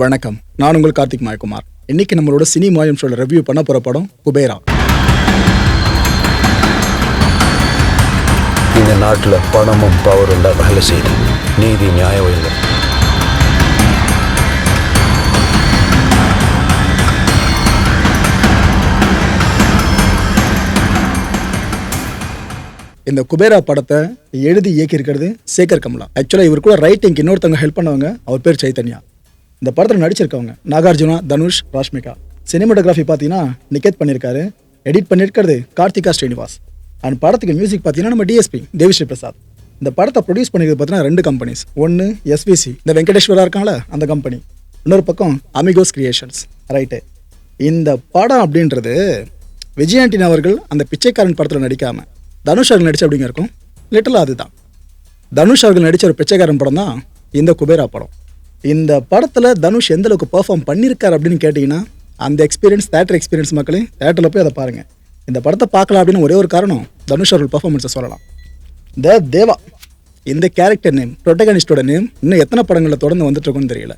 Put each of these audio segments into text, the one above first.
வணக்கம். நான் உங்கள் கார்த்திக் மாயகுமார். இன்னைக்கு நம்மளோட சினி மாயம் ஷோல ரிவ்யூ பண்ண போற படம் குபேரா. இந்த நாட்டில் பணமும் பவரும் தான் வேலை செய்யுது. நீதி நியாயம் இல்லை. இந்த குபேரா படத்தை எழுதி இயக்கியிருக்கிறது சேகர் கமலா. ஆக்சுவலாக இவர் கூட ரைட்டிங் இன்னொருத்தவங்க ஹெல்ப் பண்ணவங்க அவர் பேர் சைத்தன்யா இந்த படத்தில் நடிச்சிருக்கவங்க. நாகார்ஜுனா தனுஷ் ராஷ்மிகா. சினிமாட்டோகிராஃபி பார்த்தீங்கன்னா நிகேத் பண்ணியிருக்காரு எடிட் பண்ணியிருக்கிறது கார்த்திகா ஸ்ரீனிவாஸ். அண்ட் படத்துக்கு மியூசிக் பார்த்தீங்கன்னா நம்ம டிஎஸ்பி தேவிஸ்ரீ பிரசாத். இந்த படத்தை ப்ரொடியூஸ் பண்ணிக்கிறது பார்த்தீங்கன்னா ரெண்டு கம்பெனிஸ் ஒன்று எஸ்விசி இந்த வெங்கடேஸ்வரா இருக்காங்களா அந்த கம்பெனி இன்னொரு பக்கம் அமிகோஸ் கிரியேஷன்ஸ் ரைட்டு இந்த படம் அப்படின்றது விஜயாண்டின் அவர்கள் அந்த பிச்சைக்காரன் படத்தில் நடிக்காம தனுஷ் அவர்கள் நடிச்ச அப்படிங்க இருக்கும். லிட்டில் அதுதான் தனுஷ் அவர்கள் நடித்த ஒரு பிச்சைக்காரன் படம் தான் இந்த குபேரா படம். இந்த படத்தில் தனுஷ் எந்த அளவுக்கு பெர்ஃபார்ம் பண்ணியிருக்காரு அப்படின்னு கேட்டிங்கன்னா அந்த எக்ஸ்பீரியன்ஸ் தேட்டர் எக்ஸ்பீரியன்ஸ் மக்களே தேட்டரில் போய் அதை பாருங்கள் இந்த படத்தை பார்க்கலாம் அப்படின்னு ஒரே ஒரு காரணம் தனுஷ் அவர்கள் பர்ஃபார்மன்ஸை சொல்லலாம். த தேவா இந்த கேரக்டர் நேம் ப்ரொட்டகனிஸ்டோட நேம் இன்னும் எத்தனை படங்களில் தொடர்ந்து வந்துட்டுருக்குன்னு தெரியல.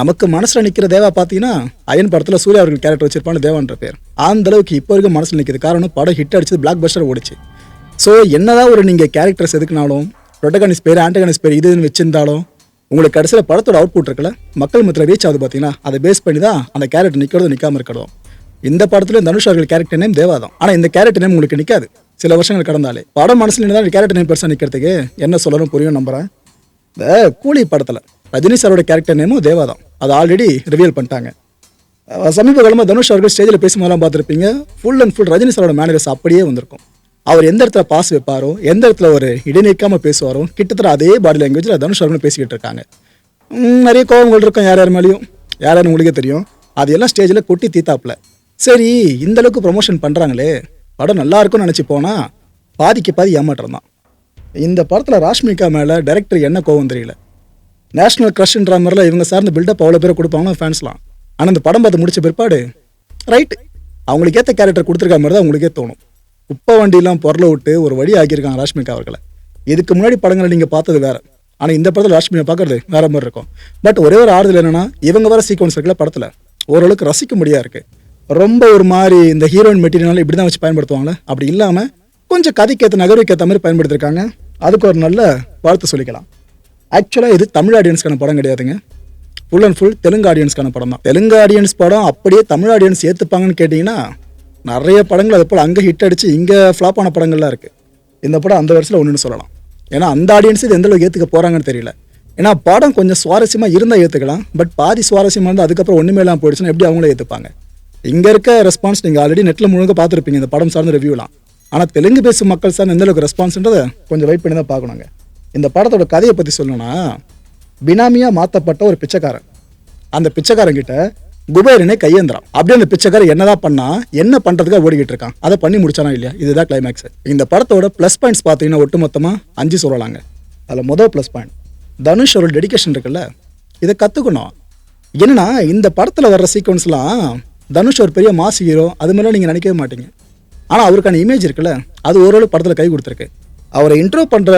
நமக்கு மனசில் நிற்கிற தேவா பார்த்தீங்கன்னா அயன் படத்தில் சூர்யா அவர்கள் கேரக்டர் வச்சிருப்பான தேவான்ற பேர். அந்த அளவுக்கு இப்போ வரைக்கும் மனசில் நிற்கிது காரணம் படம் ஹிட் அடிச்சது பிளாக் பஸ்டர் ஓடிச்சு. ஸோ என்னதான் ஒரு நீங்கள் கேரக்டர்ஸ் எதுக்குனாலும் ப்ரொட்டகனிஸ்ட் பேர் ஆண்டகனிஸ்ட் பேர் இதுன்னு வச்சிருந்தாலும் உங்களுக்கு கடைசியில் படத்தோட அவுட்புட் இருக்குல்ல? மக்கள் மத்தியில் ரீச் ஆகுது பார்த்தீங்கன்னா அதை பேஸ் பண்ணி தான் அந்த கேரக்டர் நிற்கிறதும் நிற்காம இருக்கிறதும். இந்த படத்துல தனுஷ் அவர்கள் கேரக்டர் நேம் தேவாதம். ஆனால் இந்த கேரக்டர் நேம் உங்களுக்கு நிற்காது சில வருஷங்கள் கடந்தாலே. படம் மனசுல இருந்தால் கேரக்டர் நேம் பெருசாக நிற்கிறதுக்கு என்ன சொல்லணும் புரியும் நம்புறேன். இந்த கூலி படத்தில் ரஜினி சாரோட கேரக்டர் நேமும் தேவாதம். அது அதை ஆல்ரெடி ரிவீல் பண்ணிட்டாங்க. சமீப காலமாக தனுஷ் அவர்கள் ஸ்டேஜில் பேசும்போதெல்லாம் பார்த்துருப்பீங்க. ஃபுல் அண்ட் ஃபுல் ரஜினி சாரோட மேனேஜர்ஸ் அப்படியே வந்திருக்கும். அவர் எந்த இடத்துல பாஸ் வைப்பாரோ எந்த இடத்துல ஒரு இடைநிற்காமல் பேசுவாரோ கிட்டத்தட்ட அதே பாடி லாங்குவேஜில் தனுஷ் அவர்களும் பேசிக்கிட்டு இருக்காங்க. நிறைய கோபங்கள் இருக்கும் யார் யார் மேலேயும். யார் யார் உங்களுக்கே தெரியும். அது எல்லாம் ஸ்டேஜில் கொட்டி தீத்தாப்பில். சரி இந்த அளவுக்கு ப்ரொமோஷன் பண்ணுறாங்களே படம் நல்லா இருக்கும்னு நினச்சி போனால் பாதிக்கு பாதி ஏமாற்றம் தான் இந்த படத்தில் ராஷ்மிகா மேலே டைரக்டர் என்ன கோவம் தெரியல. நேஷனல் க்ரஷ்ன்ற மாதிரிலாம் இவங்க சார்ந்த பில்டப் அவ்வளோ பேரை கொடுப்பாங்க ஃபேன்ஸ்லாம் ஆனால் இந்த படம் பார்த்து முடிச்ச பிற்பாடு ரைட் அவங்களுக்கு ஏற்ற கேரக்டர் கொடுத்துருக்க மாதிரி தான் உங்களுக்கே தோணும். குப்பை வண்டியெல்லாம் பொருளை விட்டு ஒரு வழி ஆக்கியிருக்காங்க ராஷ்மிகா அவர்களை. இதுக்கு முன்னாடி படங்களை நீங்கள் பார்த்தது வேற. ஆனால் இந்த படத்தில் ராஷ்மியை பார்க்கறது வேற மாதிரி இருக்கும். பட் ஒரே ஒரு ஆறுதல் என்னன்னா இவங்க வர சீக்வன்ஸ் இருக்குல்ல படத்தில். ஓரளவுக்கு ரசிக்க முடியா ரொம்ப ஒரு மாதிரி இந்த ஹீரோயின் மெட்டீரியல் இப்படி தான் வச்சு பயன்படுத்துவாங்களே? அப்படி இல்லாமல் கொஞ்சம் கதைக்கேற்ற நகர்வுக்கேற்ற மாதிரி பயன்படுத்திருக்காங்க. அதுக்கு ஒரு நல்ல வாழ்த்து சொல்லிக்கலாம். ஆக்சுவலாக இது தமிழ் ஆடியன்ஸ்க்கான படம் கிடையாதுங்க. ஃபுல் அண்ட் ஃபுல் தெலுங்கு ஆடியன்ஸ்க்கான படம் தான். தெலுங்கு ஆடியன்ஸ் படம் அப்படியே தமிழ் ஆடியன்ஸ் ஏற்றுப்பாங்கன்னு கேட்டிங்கன்னா நிறைய படங்கள் அது போல் அங்கே ஹிட் அடித்து இங்கே ஃப்ளாப் ஆன படங்கள்லாம் இருக்குது இந்த படம் அந்த வருஷத்தில் ஒன்றுன்னு சொல்லலாம். ஏன்னா அந்த ஆடியன்ஸ் இது எந்தளவுக்கு ஏற்றுக்க போகிறாங்கன்னு தெரியல. ஏன்னா படம் கொஞ்சம் சுவாரஸ்யமாக இருந்தால் ஏற்றுக்கலாம் பட் பாதி சுவாரஸ்யமாக இருந்தால் அதுக்கப்புறம் ஒன்றுமே இல்லாமல் போயிடுச்சுன்னா எப்படி அவங்களே ஏற்றுப்பாங்க இங்கே இருக்க ரெஸ்பான்ஸ் நீங்கள் ஆல்ரெடி நெட்டில் முழுக்க பார்த்துருப்பீங்க இந்த படம் சார்ந்த ரிவ்யூலாம் ஆனால் தெலுங்கு பேசும் மக்கள் சார்ந்த எந்தளவுக்கு ரெஸ்பான்ஸ்ன்றதை கொஞ்சம் வெயிட் பண்ணி தான் பார்க்கணுங்க இந்த படத்தோட கதையை பற்றி சொல்லணும்னா பினாமியாக மாற்றப்பட்ட ஒரு பிச்சைக்காரன். அந்த பிச்சைக்காரங்கிட்ட குபேரனை கையேந்திரான் அப்படியே அந்த பிச்சைக்காரர் என்னதான் பண்ணா என்ன பண்றதுக்காக ஓடிக்கிட்டு இருக்கான். அதை பண்ணி முடிச்சானா இல்லையா? இதுதான் கிளைமேக்ஸ் இந்த படத்தோட ப்ளஸ் பாயிண்ட்ஸ் பார்த்தீங்கன்னா ஒட்டுமொத்தமா அஞ்சு சொல்லலாங்க. அதில் முதல் ப்ளஸ் பாயிண்ட் தனுஷ் ஒரு டெடிகேஷன் இருக்குல்ல இதை கற்றுக்கணும் என்னன்னா இந்த படத்தில் வர்ற சீக்வன்ஸ்லாம் தனுஷ் ஒரு பெரிய மாஸ் ஹீரோ அது மாதிரிலாம் நீங்கள் நினைக்கவே மாட்டீங்க. ஆனால் அவருக்கான இமேஜ் இருக்குல்ல அது ஓரளவு படத்தில் கை கொடுத்துருக்கு. அவரை இன்ட்ரோ பண்ணுற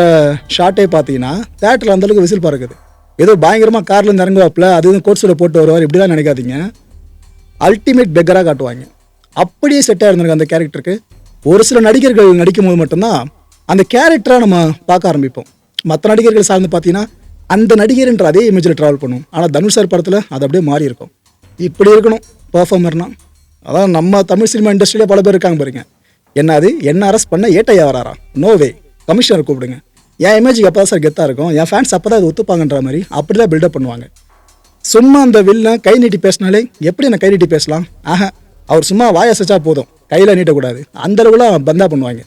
ஷார்ட்டே பார்த்தீங்கன்னா தேட்டரில் அந்தளவுக்கு விசில் பறக்குது. ஏதோ பயங்கரமாக கார்லேருந்து இறங்குவாப்பில் அது இதுவும் போட்டு வருவார். இப்படிலாம் நினைக்காதீங்க. அல்டிமேட் பெக்கராக காட்டுவாங்க. அப்படியே செட்டாக இருந்திருக்கு அந்த கேரக்டருக்கு ஒரு சில நடிகர்கள் நடிக்கும் போது மட்டும்தான் அந்த கேரக்டராக நம்ம பார்க்க ஆரம்பிப்போம். மற்ற நடிகர்கள் சார்ந்து பார்த்தீங்கன்னா அந்த நடிகர்ன்ற அதே இமேஜில் ட்ராவல் பண்ணும். ஆனால் தனுஷ் சார் படத்தில் அது அப்படியே மாறி இருக்கும். இப்படி இருக்கணும் பர்ஃபார்மர்னா அதான் நம்ம தமிழ் சினிமா இண்டஸ்ட்ரியிலே பல பேர் இருக்காங்க பாருங்க. என்ன அது என்ன அரெஸ்ட் பண்ண ஏட்டையா வராரா நோவே கமிஷனர் கூப்பிடுங்க. என் இமேஜுக்கு எப்போ சார் கெத்தாக இருக்கும்? என் ஃபேன்ஸ் அப்போ தான் இது ஒத்துப்பாங்கன்ற மாதிரி அப்படி தான் பில்டப் பண்ணுவாங்க. சும்மா அந்த வில்லன் கை நீட்டி பேசினாலே எப்படி நான் கை நீட்டி பேசலாம்? ஆஹா அவர் சும்மா வாயசைச்சா போதும். கையில் நீட்டக்கூடாது. அந்த அளவுலாம் பந்தா பண்ணுவாங்க.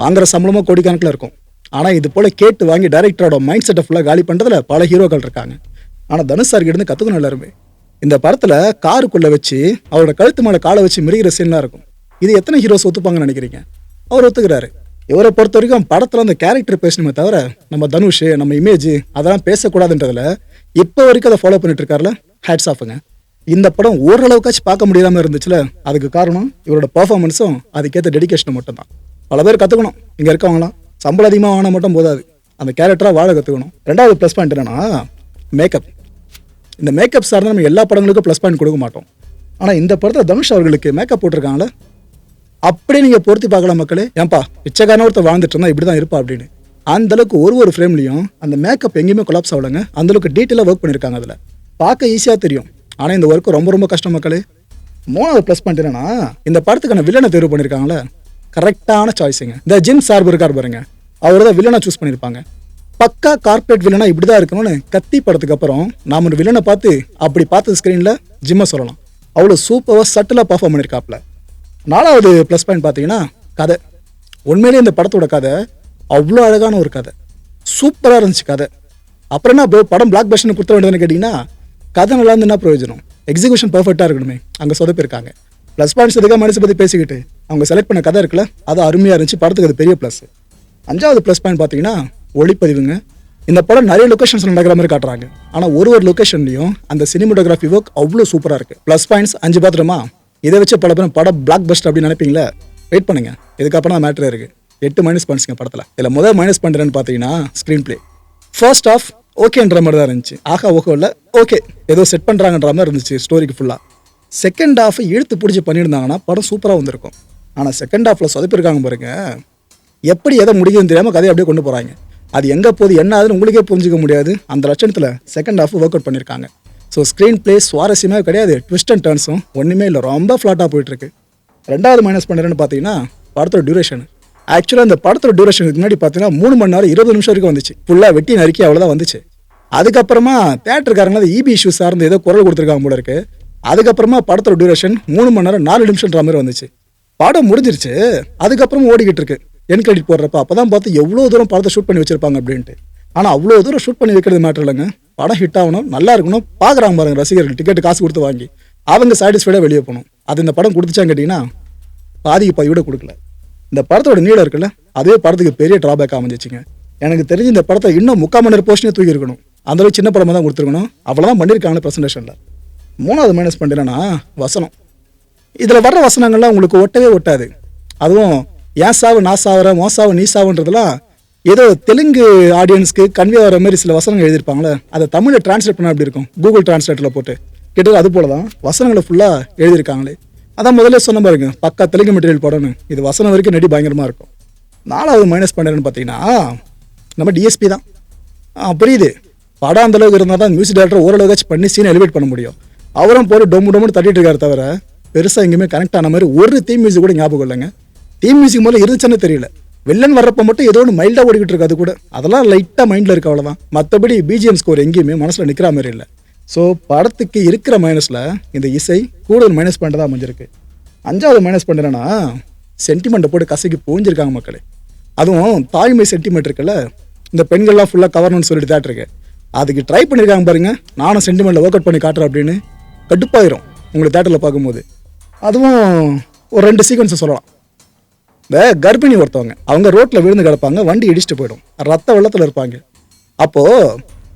வாங்குற சம்பளமும் கோடிக்கணக்கில் இருக்கும். ஆனால் இது போல் கேட்டு வாங்கி டைரக்டரோட மைண்ட் செட்டை ஃபுல்லாக காலி பண்ணுறதுல பல ஹீரோக்கள் இருக்காங்க. ஆனால் தனுஷ் சார் இருந்து கற்றுக்கணும் எல்லாருமே. இந்த படத்தில் காருக்குள்ளே வச்சு அவரோட கழுத்து மேலே காலை வச்சு மிருகிற சீன்லாம் இருக்கும். இது எத்தனை ஹீரோஸ் ஒத்துப்பாங்கன்னு நினைக்கிறீங்க? அவர் ஒத்துக்கிறாரு. இவரை பொறுத்த வரைக்கும் படத்தில் அந்த கேரக்டர் பேசணுமே தவிர நம்ம தனுஷ் நம்ம இமேஜ் அதெல்லாம் பேசக்கூடாதுன்றதுல இப்போ வரைக்கும் அதை ஃபாலோ பண்ணிட்டு இருக்காருல? ஹேட்ஸ் ஆஃபுங்க இந்த படம் ஓரளவுக்காச்சும் பார்க்க முடியாமல் இருந்துச்சுல அதுக்கு காரணம் இவரோட பர்ஃபார்மன்ஸும் அதுக்கேற்ற டெடிகேஷனும் மட்டும்தான். பல பேர் கற்றுக்கணும் இங்கே இருக்கவங்களாம் சம்பளம் அதிகமாக வாங்கினா மட்டும் போதாது. அந்த கேரக்டராக வாழ கற்றுக்கணும் ரெண்டாவது ப்ளஸ் பாயிண்ட் என்னன்னா மேக்கப் இந்த மேக்கப் சார்ந்த நம்ம எல்லா படங்களுக்கும் ப்ளஸ் பாயிண்ட் கொடுக்க மாட்டோம். ஆனால் இந்த படத்தில் தனுஷ் அவர்களுக்கு மேக்கப் போட்டிருக்காங்களே அப்படியே நீங்கள் பொருத்தி பார்க்கலாம் மக்களே. ஏன்பா பிச்சைக்காரன ஒருத்தர் வாழ்ந்துட்டு இருந்தா இப்படி தான் இருப்பா அப்படின்னு. அந்த அளவுக்கு ஒரு ஒரு ஃப்ரேம்லையும் அந்த மேக்கப் எங்கேயுமே கொலாப்ஸ் ஆகலைங்க. அந்த அளவுக்கு டீட்டெயிலாக ஒர்க் பண்ணியிருக்காங்க அதில். பார்க்க ஈஸியாக தெரியும். ஆனால் இந்த ஒர்க்கு ரொம்ப ரொம்ப கஷ்டம் மக்களே. மூணாவது ப்ளஸ் பாயிண்ட் என்னன்னா இந்த படத்துக்கான வில்லனை தேர்வு பண்ணியிருக்காங்களே கரெக்டான சாய்ஸுங்க இந்த ஜிம் சார்பு இருக்கார் பாருங்க. அவர் தான் வில்லனை சூஸ் பண்ணியிருப்பாங்க பக்கா கார்ப்பரேட் வில்லனா இப்படி தான் இருக்கணும்னு கத்தி படத்துக்கு அப்புறம் நாம ஒரு வில்லனை பார்த்து அப்படி பார்த்த ஸ்க்ரீனில் ஜிம்மை சொல்லலாம். அவ்வளோ சூப்பராக சட்டிலாக பர்ஃபார்ம் பண்ணியிருக்காப்ல நாலாவது ப்ளஸ் பாயிண்ட் பார்த்தீங்கன்னா கதை. உண்மையிலேயே இந்த படத்தோட கதை அவ்வளோ அழகான ஒரு கதை. சூப்பராக இருந்துச்சு கதை. அப்புறம் என்ன bro, படம் பிளாக் பஸ்ட்னு கொடுத்த வேண்டியதுன்னு கேட்டிங்கன்னா கதை நல்லா இருந்து என்ன பிரயோஜனம் எக்ஸிகூஷன் பர்ஃபெக்டாக இருக்கணுமே. அங்கே சொதப்பிருக்காங்க ப்ளஸ் பாயிண்ட்ஸ் எதுக்காக மனசு பற்றி பேசிக்கிட்டு அவங்க செலக்ட் பண்ண கதை இருக்குல்ல அது அருமையாக இருந்துச்சு. படத்துக்கு அது பெரிய ப்ளஸ் அஞ்சாவது ப்ளஸ் பாயிண்ட் பார்த்தீங்கன்னா ஒளிப்பதிவுங்க. இந்த படம் நிறைய லொக்கேஷன்ஸ் நடக்கிற மாதிரி காட்டுறாங்க. ஆனால் ஒரு ஒரு லொக்கேஷன்லையும் அந்த சினிமோட்டோகிராஃபி ஒர்க் அவ்வளோ சூப்பராக இருக்குது ப்ளஸ் பாயிண்ட்ஸ் அஞ்சு பாத்திரமா? இதை வச்சு பல பேரும் படம் பிளாக் பஸ்ட் அப்படின்னு நினைப்பீங்களா? வெயிட் பண்ணுங்க. இதுக்கப்புறம் தான் மேட்ரு இருக்குது எட்டு மைனஸ் பண்ணிச்சுங்க படத்தில். இதில் முதல் மைனஸ் பண்ணுறேன்னு பார்த்தீங்கன்னா ஸ்க்ரீன் ப்ளே ஃபர்ஸ்ட் ஆஃப் ஓகேன்ற மாதிரி தான் இருந்துச்சு. ஆகா ஓகே இல்லை ஓகே. ஏதோ செட் பண்ணுறாங்கன்ற மாதிரி இருந்துச்சு ஸ்டோரிக்கு ஃபுல்லாக செகண்ட் ஹாஃப் இழுத்து பிடிச்சி பண்ணியிருந்தாங்கன்னா படம் சூப்பராக வந்திருக்கும். ஆனால் செகண்ட் ஆஃபில் சொதப்பிருக்காங்க பாருங்க. எப்படி எதை முடியுதுன்னு தெரியாமல் கதையை அப்படியே கொண்டு போகிறாங்க அது எங்கே போகுது என்ன ஆகுதுன்னு உங்களுக்கே புரிஞ்சிக்க முடியாது. அந்த லட்சணத்தில் செகண்ட் ஆஃப் ஒர்க் அவுட் பண்ணியிருக்காங்க. ஸோ ஸ்க்ரீன் பிளே சுவாரஸ்யமே கிடையாது. ட்விஸ்ட் அண்ட் டர்ன்ஸும் ஒன்றுமே இல்லை. ரொம்ப ஃப்ளாட்டாக போயிட்டுருக்கு. ரெண்டாவது மைனஸ் பண்ணுறேன்னு பார்த்தீங்கன்னா படத்தோட டியூரேஷன் ஆக்சுவலாக இந்த படத்தோட டியூரேஷனுக்கு முன்னாடி பார்த்தீங்கன்னா மூணு மணி நேரம் இருபது நிமிஷம் வரைக்கும் வந்துச்சு. ஃபுல்லாக வெட்டி நறுக்கி அவ்வளோதான் வந்துச்சு. அதுக்கப்புறமா தேட்டருக்காரங்க ஈபி இஷ்யூ சார்ந்து ஏதோ குரல் கொடுத்துருக்காங்க போல இருக்கு. அதுக்கப்புறமா படத்தோட டியூரேஷன் மூணு மணி நேரம் நாலு நிமிஷம்ன்ற மாதிரி வந்துச்சு. படம் முடிஞ்சிருச்சு. அதுக்கப்புறம் ஓடிக்கிட்டு இருக்கு. என் கிரெடிட் போடுறப்ப அப்பதான் பார்த்து எவ்வளோ தூரம் படத்தை ஷூட் பண்ணி வச்சிருப்பாங்க அப்படின்ட்டு. ஆனால் அவ்வளோ தூரம் ஷூட் பண்ணி வைக்கிறது மேட்டர் இல்லைங்க. படம் ஹிட் ஆகணும் நல்லா இருக்கணும். பார்க்குறாங்க பாருங்க ரசிகர்கள் டிக்கெட் காசு கொடுத்து வாங்கி. அவங்க சாட்டிஸ்ஃபைடாக வெளியே போகணும். அது இந்த படம் கொடுத்துச்சான்னு கேட்டிங்கன்னா பாதிக்கு பாதி கூட கொடுக்கல. இந்த படத்தோட நீளம் இருக்குல்ல அதே படத்துக்கு பெரிய ட்ராபேக் அமைஞ்சிச்சுங்க. எனக்கு தெரிஞ்சு இந்த படத்தை இன்னும் முக்கால் மணி நேரம் போஷனே தூக்கி இருக்கணும். அந்தளவு சின்ன படமாக தான் கொடுத்துருக்கணும். அவ்வளோதான் பண்ணியிருக்காங்க ப்ரெசன்டேஷனில் மூணாவது மைனஸ் பண்ணிட்டேன்னா வசனம். இதில் வர்ற வசனங்கள்லாம் உங்களுக்கு ஒட்டவே ஒட்டாது. அதுவும் ஏன் சாவு நான் சாவுறேன் மோசாவு நீ சாவுன்றதுலாம் ஏதோ தெலுங்கு ஆடியன்ஸ்க்கு கன்வே ஆகிற மாதிரி சில வசனங்கள் எழுதியிருப்பாங்களே அதை தமிழில் டிரான்ஸ்லேட் பண்ண அப்படி இருக்கும்? கூகுள் டிரான்ஸ்லேட்டரில் போட்டு. கிட்டத்தட்ட அது போல தான் வசனங்களை ஃபுல்லாக எழுதியிருக்காங்களே. அதான் முதல்ல சொன்ன பாருங்க பக்கா தெலுங்கு மெட்டீரியல் போடணும். இது வசனம் வரைக்கும் நடி பயங்கரமாக இருக்கும். நாலாவது மைனஸ் பண்ணுறேன்னு பார்த்தீங்கன்னா நம்ம டிஎஸ்பி தான். ஆ, புரியுது. படம் அந்தளவுக்கு இருந்தால் தான் மியூசிக் டேரக்டர் ஓரளவுக்காச்சும் பண்ணி சீனை எலிவேட் பண்ண முடியும். அவரும் போட்டு டொம்பு டொம்முன்னு தட்டிட்டு இருக்காரு தவிர பெருசாக எங்கேயுமே கனெக்ட் ஆன மாதிரி ஒரு தீம் மியூசிக் கூட ஞாபகம் இல்லைங்க. தீம் மியூசிக் முதல்ல இருந்துச்சுன்னு தெரியல. வில்லன் வர்றப்ப மட்டும் ஏதோ ஒன்று மைல்டாக ஓடிக்கிட்டு இருக்கு அது கூட. அதெல்லாம் லைட்டாக மைண்டில் இருக்கு அவ்வளோதான் மற்றபடி பிஜிஎம் ஸ்கோர் எங்கேயுமே மனசில் நிற்கிற மாதிரி இல்லை. ஸோ படத்துக்கு இருக்கிற மைனஸில் இந்த இசை கூடுதல் மைனஸ் பண்ணுறதா அமைஞ்சிருக்கு. அஞ்சாவது மைனஸ் பண்ணுறேன்னா சென்டிமெண்ட்டை போட்டு கசக்கி புழிஞ்சிருக்காங்க மக்களே. அதுவும் தாய்மை சென்டிமெண்ட் இருக்குல்ல இந்த பெண்கள்லாம் ஃபுல்லாக கவரணும்னு சொல்லிட்டு தேட்டருக்கு அதுக்கு ட்ரை பண்ணியிருக்காங்க பாருங்க. நானும் சென்டிமெண்ட்டில் ஒர்க் அவுட் பண்ணி காட்டுறேன் அப்படின்னு கடுப்பாயிரும் உங்களுக்கு தேட்டரில் பார்க்கும்போது. அதுவும் ஒரு ரெண்டு சீக்வன்ஸை சொல்லலாம். இந்த கர்ப்பிணி ஒருத்தவங்க. அவங்க ரோட்டில் விழுந்து கிடப்பாங்க வண்டி இடிச்சிட்டு போயிடும். ரத்த வெள்ளத்தில் இருப்பாங்க. அப்போது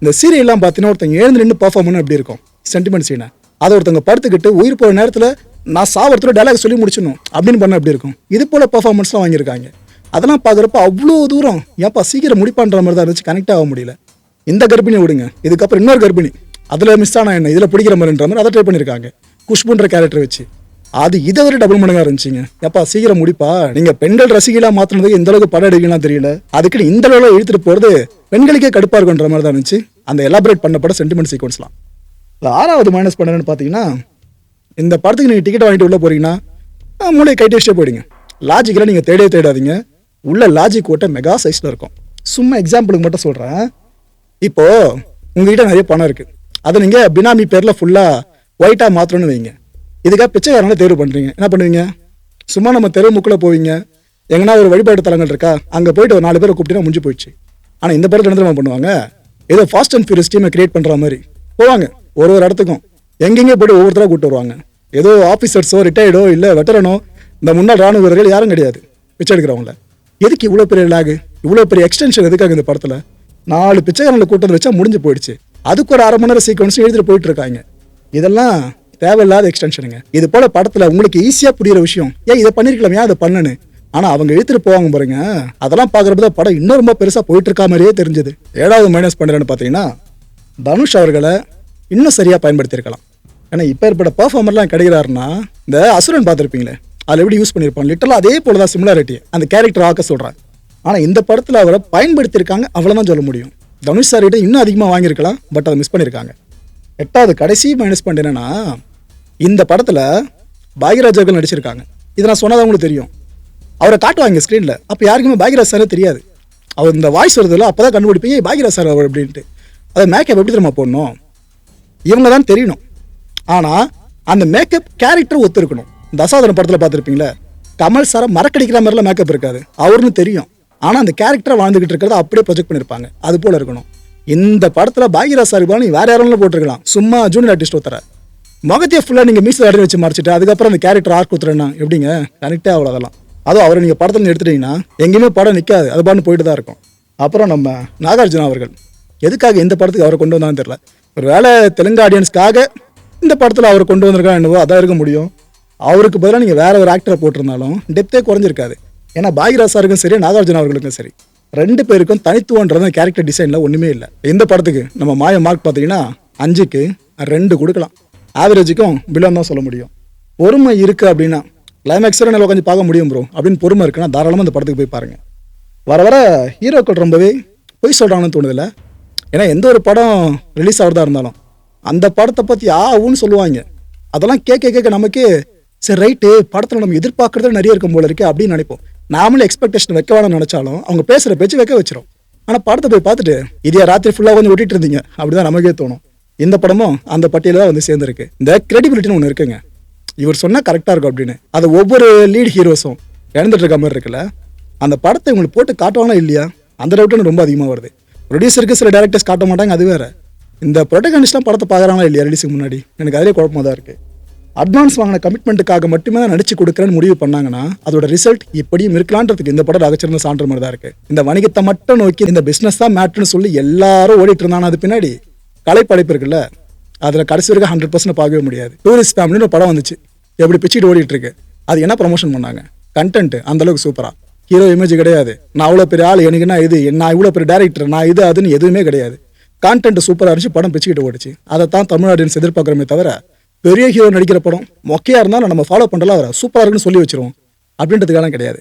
இந்த சீரியல்லாம் பார்த்தீங்கன்னா ஒருத்தங்க எழுந்து நின்று பர்ஃபார்ம் பண்ண எப்படி இருக்கும்? சென்டிமெண்ட் சீனை அதை ஒருத்தவங்க படுத்துக்கிட்டு உயிர் போகிற நேரத்தில் நான் சாவரத்தில் டைலாக் சொல்லி முடிச்சிடணும். அப்படின்னு பண்ண எப்படி இருக்கும்? இது போல் பர்ஃபார்மன்ஸ்லாம் வாங்கியிருக்காங்க. அதெல்லாம் பார்க்குறப்ப அவ்வளோ தூரம் ஏன்ப்பா சீக்கிரம் முடிப்பான்ற மாதிரி தான் இருந்துச்சு கனெக்ட் ஆக முடியல. இந்த கர்ப்பிணி விடுங்க. இதுக்கப்புறம் இன்னொரு கர்ப்பிணி. அதில் மிஸ் ஆனால் என்ன? இதில் பிடிக்கிற மாதிரின்ற மாதிரி அதை ட்ரை பண்ணியிருக்காங்க. குஷ்புன்ற கேரக்டர் வச்சு. அது இதை விட டபுள் மடங்காக இருந்துச்சுங்க. எப்பா சீக்கிரம் முடிப்பா. நீங்கள் பெண்கள் ரசிகளாக மாத்தினதுக்கு இந்த அளவுக்கு படம் எடுக்கலாம் தெரியல. அதுக்கு இந்த அளவுல இழுத்துட்டு போகிறது பெண்களுக்கே கடுப்பாக இருக்குன்ற மாதிரி தான் இருந்துச்சு. அந்த எலாபரேட் படம் சென்டிமெண்ட் சீக்வன்ஸ்லாம் இந்த ஆறாவது மைனஸ் பண்ணுறேன்னு பார்த்தீங்கன்னா இந்த படத்துக்கு நீங்கள் டிக்கெட் வாங்கிட்டு உள்ளே போகிறீங்கன்னா ஆ, மூளையை கைட்டு வச்சுட்டே போயிடுங்க. லாஜிக்கெல்லாம் நீங்கள் தேடவே தேடாதீங்க. உள்ள லாஜிக் ஓட்ட மெகா சைஸில் இருக்கும். சும்மா எக்ஸாம்பிளுக்கு மட்டும் சொல்கிறேன் இப்போது உங்ககிட்ட நிறைய பணம் இருக்குது அதை நீங்கள் பினாமி பேரில் ஃபுல்லாக ஒயிட்டாக மாற்றணும்னு வைங்க. இதுக்காக பிச்சைக்காரங்களை தேர்வு பண்ணுறீங்க என்ன பண்ணுவீங்க? சும்மா நம்ம தெரு முக்கில் போவீங்க. எங்கன்னா ஒரு வழிபாட்டு தலங்கள் இருக்கா? அங்கே போயிட்டு ஒரு நாலு பேரை கூப்பிட்டீங்கன்னா முடிஞ்சு போயிடுச்சு. ஆனால் இந்த படத்தில் என்ன பண்ணுவாங்க. ஏதோ ஃபாஸ்ட் அண்ட் ஃபியூரியஸ் டீமை கிரியேட் பண்ணுற மாதிரி. போவாங்க. ஒரு ஒரு இடத்துக்கும். எங்கெங்கே போய்ட்டு ஒவ்வொருத்தராக கூப்பிட்டு வருவாங்க. ஏதோ ஆஃபீஸர்ஸோ ரிட்டையர்டோ இல்லை வெட்டரனோ இந்த முன்னாள் ராணுவ வீரர்கள் யாரும் கிடையாது. பிச்சை எடுக்கிறவங்கள. எதுக்கு இவ்வளோ பெரிய லாகு இவ்வளோ பெரிய எக்ஸ்டென்ஷன் எதுக்காக இந்த படத்தில்? நாலு பிச்சைக்காரங்களை கூட்டத்தை வச்சா முடிஞ்சு போயிடுச்சு. அதுக்கு ஒரு அரை மணி நேரம் சீக்வன்ஸும் எழுதிட்டு போயிட்டு இருக்காங்க. இதெல்லாம் தேவையில்லாத எக்ஸ்டென்ஷனுங்க இது போல படத்துல உங்களுக்கு ஈஸியா புரியுற விஷயம் ஏன் இதை பண்ணிருக்கலாம் ஏன் அதை பண்ணனு ஆனா அவங்க இழுத்துட்டு போவாங்க பாருங்க. அதெல்லாம் பாக்குறப்ப தான் படம் இன்னும் ரொம்ப பெருசா போயிட்டு இருக்கா மாதிரியே தெரிஞ்சது. ஏழாவது மைனஸ் பண்ணுறேன்னு பார்த்தீங்கன்னா தனுஷ் அவர்களை இன்னும் சரியாக பயன்படுத்தியிருக்கலாம். ஏன்னா இப்போ ஏற்பட்ட பர்ஃபார்மர்லாம் கிடைக்கிறாருன்னா இந்த அசுரன் பார்த்துருப்பீங்களே அதில் எப்படி யூஸ் பண்ணியிருப்பாங்க லிட்டலாக அதே போல தான் சிமிலாரிட்டி அந்த கேரக்டர் ஆக்க சொல்கிறேன் ஆனால் இந்த படத்தில் அவரை பயன்படுத்தியிருக்காங்க அவ்வளோதான் சொல்ல முடியும். தனுஷ் சார்கிட்ட இன்னும் அதிகமாக வாங்கியிருக்கலாம் பட் அதை மிஸ் பண்ணியிருக்காங்க. எட்டாவது கடைசி மைனஸ் பாயிண்ட் என்னென்னா இந்த படத்தில் பாக்யராஜ் அவர்கள் நடிச்சிருக்காங்க. இதை நான் சொன்னது உங்களுக்கு தெரியும். அவரை காட்டுவாங்க ஸ்க்ரீனில் அப்போ யாருக்குமே பாக்யராஜ் சாரே தெரியாது. அவர் இந்த வாய்ஸ் வருதில்ல அப்போ தான் கண்டுபிடிப்பீங்க பாக்யராஜ் சார் அவர் அப்படின்ட்டு. அதை மேக்கப் எப்படி தெரியுமா போடணும்? இவங்க தான் தெரியணும். ஆனால் அந்த மேக்கப் கேரக்டர் ஒத்து இருக்கணும் தசாவதாரம் படத்தில் பார்த்துருப்பீங்களே கமல் சாரை மறக்கடிக்கிற மாதிரிலாம் மேக்கப் இருக்காது. அவருன்னு தெரியும். ஆனால் அந்த கேரக்டரை வாழ்ந்துக்கிட்டு இருக்கிறத அப்படியே ப்ரொஜெக்ட் பண்ணியிருப்பாங்க அது போல் இருக்கணும். இந்த படத்தில் பாக்யராஜ் சார் நீ வேற யாரும் போட்டிருக்கலாம். சும்மா ஜூனியர் ஆர்டிஸ்ட் ஒருத்தர. முகத்தையே ஃபுல்லாக நீங்கள் மீசை அடி வச்சு மறைச்சிட்டு அதுக்கப்புறம் அந்த கேரக்டர் ஆர்க் கொடுத்துறேன்னா எப்படிங்க? கனெக்டே அவ்வளோ அதெல்லாம் அதுவும் அவரை நீங்கள் படத்தில் எடுத்துட்டீங்கன்னா எங்கேயுமே படம் நிற்காது அது பாட்டு போயிட்டு தான் இருக்கும். அப்புறம் நம்ம நாகார்ஜுனா அவர்கள். எதுக்காக இந்த படத்துக்கு அவரை கொண்டு வந்தான்னு தெரில ஒரு வேலை தெலுங்கு ஆடியன்ஸ்க்காக இந்த படத்தில் அவர் கொண்டு வந்திருக்கா என்னவோ அதான் இருக்க முடியும். அவருக்கு பதிலாக நீங்கள் வேற ஒரு ஆக்டரை போட்டிருந்தாலும் டெப்த்தே குறைஞ்சிருக்காது. ஏன்னா பாகிராஜ் சாருக்கும் சரி நாகார்ஜுன அவர்களுக்கும் சரி. ரெண்டு பேருக்கும் தனித்துவன்றது கேரக்டர் டிசைனில் ஒன்றுமே இல்லை. இந்த படத்துக்கு நம்ம மாய மார்க் பார்த்தீங்கன்னா அஞ்சுக்கு ரெண்டு கொடுக்கலாம். ஆவரேஜுக்கும் பிலோன்னு தான் சொல்ல முடியும். பொறுமை இருக்குது அப்படின்னா கிளைமேக்ஸ் நல்லா உட்காந்து பார்க்க முடியும் ப்ரோ அப்படின்னு பொறுமை இருக்குன்னா தாராளமாக இந்த படத்துக்கு போய் பாருங்கள் வர வர ஹீரோக்கள் ரொம்பவே பொய் சொல்கிறாங்கன்னு தோணுதில்ல ஏன்னா எந்த ஒரு படம் ரிலீஸ் ஆகிறதா இருந்தாலும் அந்த படத்தை பற்றி ஆவுன்னு சொல்லுவாங்க. அதெல்லாம் கேட்க கேட்க நமக்கு சரி ரைட்டு படத்தில் நம்ம எதிர்பார்க்குறது நிறைய இருக்கும் போல இருக்கே அப்படின்னு நினைப்போம். நாமளும் எக்ஸ்பெக்டேஷன் வைக்க வேணாம்னு நினச்சாலும் அவங்க பேசுகிற பேச்சு வைக்க வச்சிரும். ஆனால் படத்தை போய் பார்த்துட்டு இதே ராத்திரி ஃபுல்லாக கொஞ்சம் ஒட்டிட்டு இருந்தீங்க? அப்படிதான் நமக்கே தோணும். இந்த படமும் அந்த பட்டியலில் தான் வந்து சேர்ந்துருக்கு. இந்த கிரெடிபிலிட்டின்னு ஒன்று இருக்குங்க. இவர் சொன்னால் கரெக்டாக இருக்கும் அப்படின்னு. அதை ஒவ்வொரு லீட் ஹீரோஸும் இழந்துட்டு இருக்க மாதிரி இருக்குல்ல. அந்த படத்தை இவங்களுக்கு போட்டு காட்டுவாங்களா இல்லையா? அந்த டவுட்டுன்னு ரொம்ப அதிகமாக வருது. ப்ரொடியூசருக்கு சில டேரக்டர்ஸ் காட்ட மாட்டாங்க அது வேறு. இந்த ப்ரொடகனிஸ்ட்லாம் படத்தை பார்க்குறாங்களா இல்லையா ரிலீஸுக்கு முன்னாடி? எனக்கு அதிலே குழப்பமாக தான் இருக்குது அட்வான்ஸ் வாங்கின கமிட்மெண்ட்டுக்காக மட்டுமே தான் நடிச்சு கொடுக்குறேன்னு முடிவு பண்ணாங்கன்னா அதோட ரிசல்ட் இப்படியும் இருக்கலான்றதுக்கு இந்த படம் ரகச்சிருந்த சான்ற மாதிரி தான் இருக்கு. இந்த வணிகத்தை மட்டும் நோக்கி இந்த பிஸ்னஸ் தான் மேட்ருன்னு சொல்லி எல்லாரும் ஓடிட்டு இருந்தாங்க அது பின்னாடி கலைப்படைப்பு இருக்குல்ல அதில் கடைசி வரைக்கும் ஹண்ட்ரட் பர்சன்ட் பார்க்கவே முடியாது. டூரிஸ்ட் ஃபேமிலின்னு ஒரு படம் வந்துச்சு. எப்படி பிச்சுட்டு ஓடிட்டு இருக்கு. அது என்ன ப்ரமோஷன் பண்ணாங்க? கண்டென்ட் அந்த அளவுக்கு சூப்பரா ஹீரோ இமேஜ் கிடையாது. நான் அவ்வளோ பெரிய ஆள் எனக்கு என்ன இது? நான் இவ்வளோ பெரிய டேரக்டர் நான் இது அதுன்னு எதுவுமே கிடையாது. கான்டென்ட் சூப்பராக இருந்துச்சு படம் பிச்சுக்கிட்டு ஓடிச்சு. அதை தான் தமிழ் ஆடியன்ஸ் எதிர்பார்க்குறமே தவிர பெரிய ஹீரோ நடிக்கிற படம் மொக்கையாக இருந்தாலும் நம்ம ஃபாலோ பண்ணலாம் அவரை சூப்பராக இருக்குன்னு சொல்லி வச்சிருவோம். அப்படின்றதுக்கெல்லாம் கிடையாது.